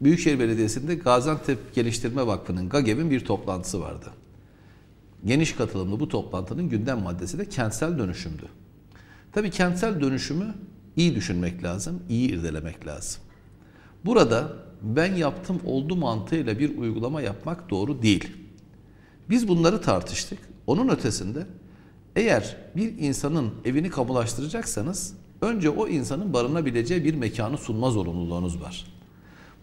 Büyükşehir Belediyesi'nde Gaziantep Geliştirme Vakfı'nın GAGEV'in bir toplantısı vardı. Geniş katılımlı bu toplantının gündem maddesi de kentsel dönüşümdü. Tabii kentsel dönüşümü iyi düşünmek lazım, iyi irdelemek lazım. Burada ben yaptım oldu mantığıyla bir uygulama yapmak doğru değil. Biz bunları tartıştık. Onun ötesinde eğer bir insanın evini kamulaştıracaksanız önce o insanın barınabileceği bir mekanı sunma zorunluluğunuz var.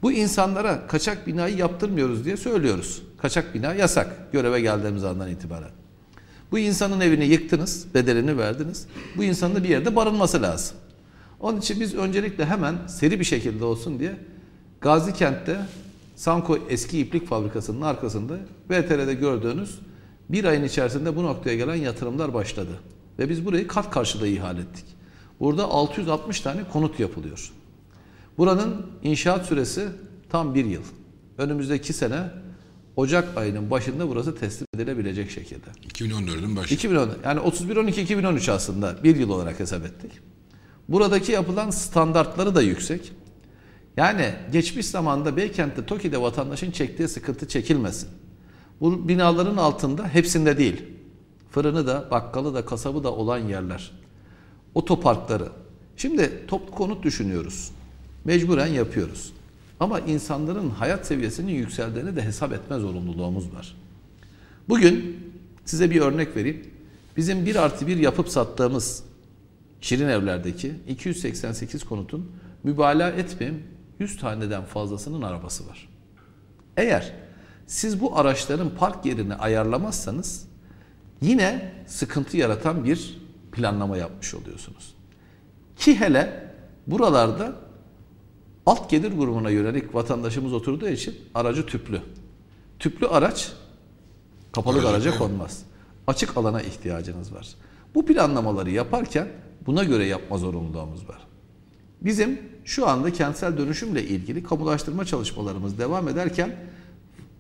Bu insanlara kaçak binayı yaptırmıyoruz diye söylüyoruz. Kaçak bina yasak göreve geldiğimiz andan itibaren. Bu insanın evini yıktınız, bedelini verdiniz. Bu insanın bir yerde barınması lazım. Onun için biz öncelikle hemen seri bir şekilde olsun diye Gazi Kent'te Sanko eski iplik fabrikasının arkasında VTR'de gördüğünüz bir ayın içerisinde bu noktaya gelen yatırımlar başladı. Ve biz burayı kat karşılığı ihale ettik. Burada 660 tane konut yapılıyor. Buranın inşaat süresi tam bir yıl. Önümüzdeki sene Ocak ayının başında burası teslim edilebilecek şekilde. 2014'ün başı. 2010 yani 31-12-2013 aslında bir yıl olarak hesap ettik. Buradaki yapılan standartları da yüksek. Yani geçmiş zamanda Beykent'te, TOKİ'de vatandaşın çektiği sıkıntı çekilmesin. Bu binaların altında hepsinde değil. Fırını da, bakkalı da, kasabı da olan yerler. Otoparkları. Şimdi toplu konut düşünüyoruz. Mecburen yapıyoruz. Ama insanların hayat seviyesinin yükseldiğini de hesap etme zorunluluğumuz var. Bugün size bir örnek vereyim. Bizim bir artı bir yapıp sattığımız Şirin Evler'deki 288 konutun mübalağa etmeyeyim 100 taneden fazlasının arabası var. Eğer siz bu araçların park yerini ayarlamazsanız yine sıkıntı yaratan bir planlama yapmış oluyorsunuz. Ki hele buralarda alt gelir grubuna yönelik vatandaşımız oturduğu için aracı tüplü. Tüplü araç kapalı garaja konmaz. Açık alana ihtiyacınız var. Bu planlamaları yaparken buna göre yapma zorunluluğumuz var. Bizim şu anda kentsel dönüşümle ilgili kamulaştırma çalışmalarımız devam ederken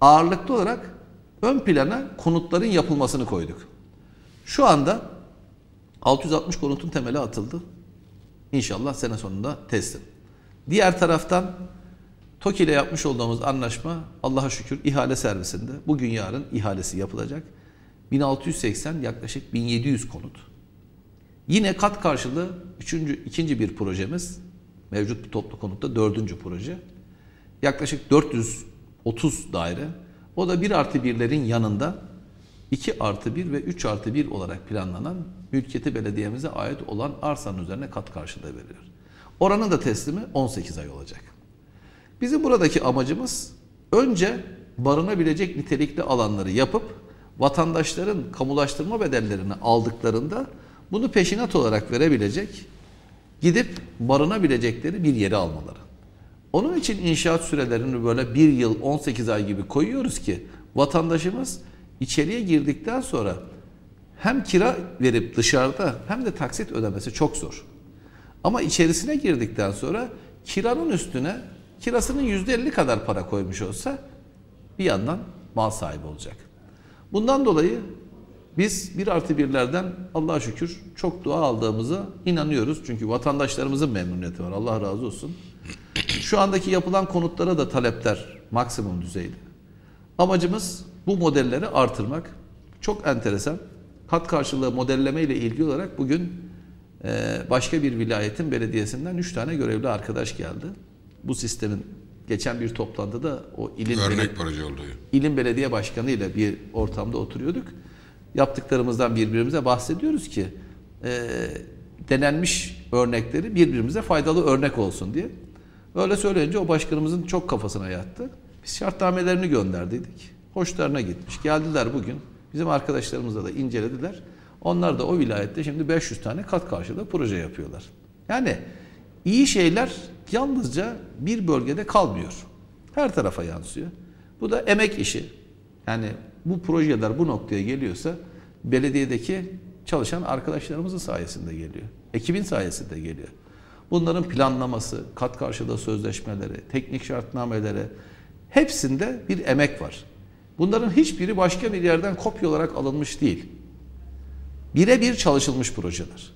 ağırlıklı olarak ön plana konutların yapılmasını koyduk. Şu anda 660 konutun temeli atıldı. İnşallah sene sonunda teslim. Diğer taraftan TOKİ ile yapmış olduğumuz anlaşma Allah'a şükür ihale servisinde. Bugün yarın ihalesi yapılacak. 1680 yaklaşık 1700 konut. Yine kat karşılığı üçüncü, ikinci bir projemiz. Mevcut bir toplu konutta dördüncü proje. Yaklaşık 430 daire. O da 1 artı 1'lerin yanında 2 artı 1 ve 3 artı 1 olarak planlanan mülkiyeti belediyemize ait olan arsanın üzerine kat karşılığı veriliyor. Oranın da teslimi 18 ay olacak. Bizim buradaki amacımız önce barınabilecek nitelikli alanları yapıp vatandaşların kamulaştırma bedellerini aldıklarında bunu peşinat olarak verebilecek, gidip barınabilecekleri bir yere almaları. Onun için inşaat sürelerini böyle bir yıl 18 ay gibi koyuyoruz ki vatandaşımız içeriye girdikten sonra hem kira verip dışarıda hem de taksit ödemesi çok zor. Ama içerisine girdikten sonra kiranın üstüne kirasının %50 kadar para koymuş olsa bir yandan mal sahibi olacak. Bundan dolayı biz bir artı birlerden Allah'a şükür çok dua aldığımıza inanıyoruz. Çünkü vatandaşlarımızın memnuniyeti var. Allah razı olsun. Şu andaki yapılan konutlara da talepler maksimum düzeyde. Amacımız bu modelleri artırmak. Çok enteresan. Kat karşılığı modelleme ile ilgili olarak bugün başka bir vilayetin belediyesinden 3 tane görevli arkadaş geldi. Bu sistemin geçen bir toplantıda o ilin Örnek proje olduğu. ilim belediye başkanı ile bir ortamda oturuyorduk. Yaptıklarımızdan birbirimize bahsediyoruz ki e, denenmiş örnekleri birbirimize faydalı örnek olsun diye. Öyle söyleyince o başkanımızın çok kafasına yattı. Biz şartnamelerini gönderdiydik. Hoşlarına gitmiş. Geldiler bugün. Bizim arkadaşlarımızla da incelediler. Onlar da o vilayette şimdi 500 tane kat karşılığı proje yapıyorlar. Yani iyi şeyler yalnızca bir bölgede kalmıyor. Her tarafa yansıyor. Bu da emek işi. Yani bu projeler bu noktaya geliyorsa belediyedeki çalışan arkadaşlarımızın sayesinde geliyor. Ekibin sayesinde geliyor. Bunların planlaması, kat karşılığı sözleşmeleri, teknik şartnameleri hepsinde bir emek var. Bunların hiçbiri başka bir yerden kopya olarak alınmış değil. Birebir çalışılmış projeler.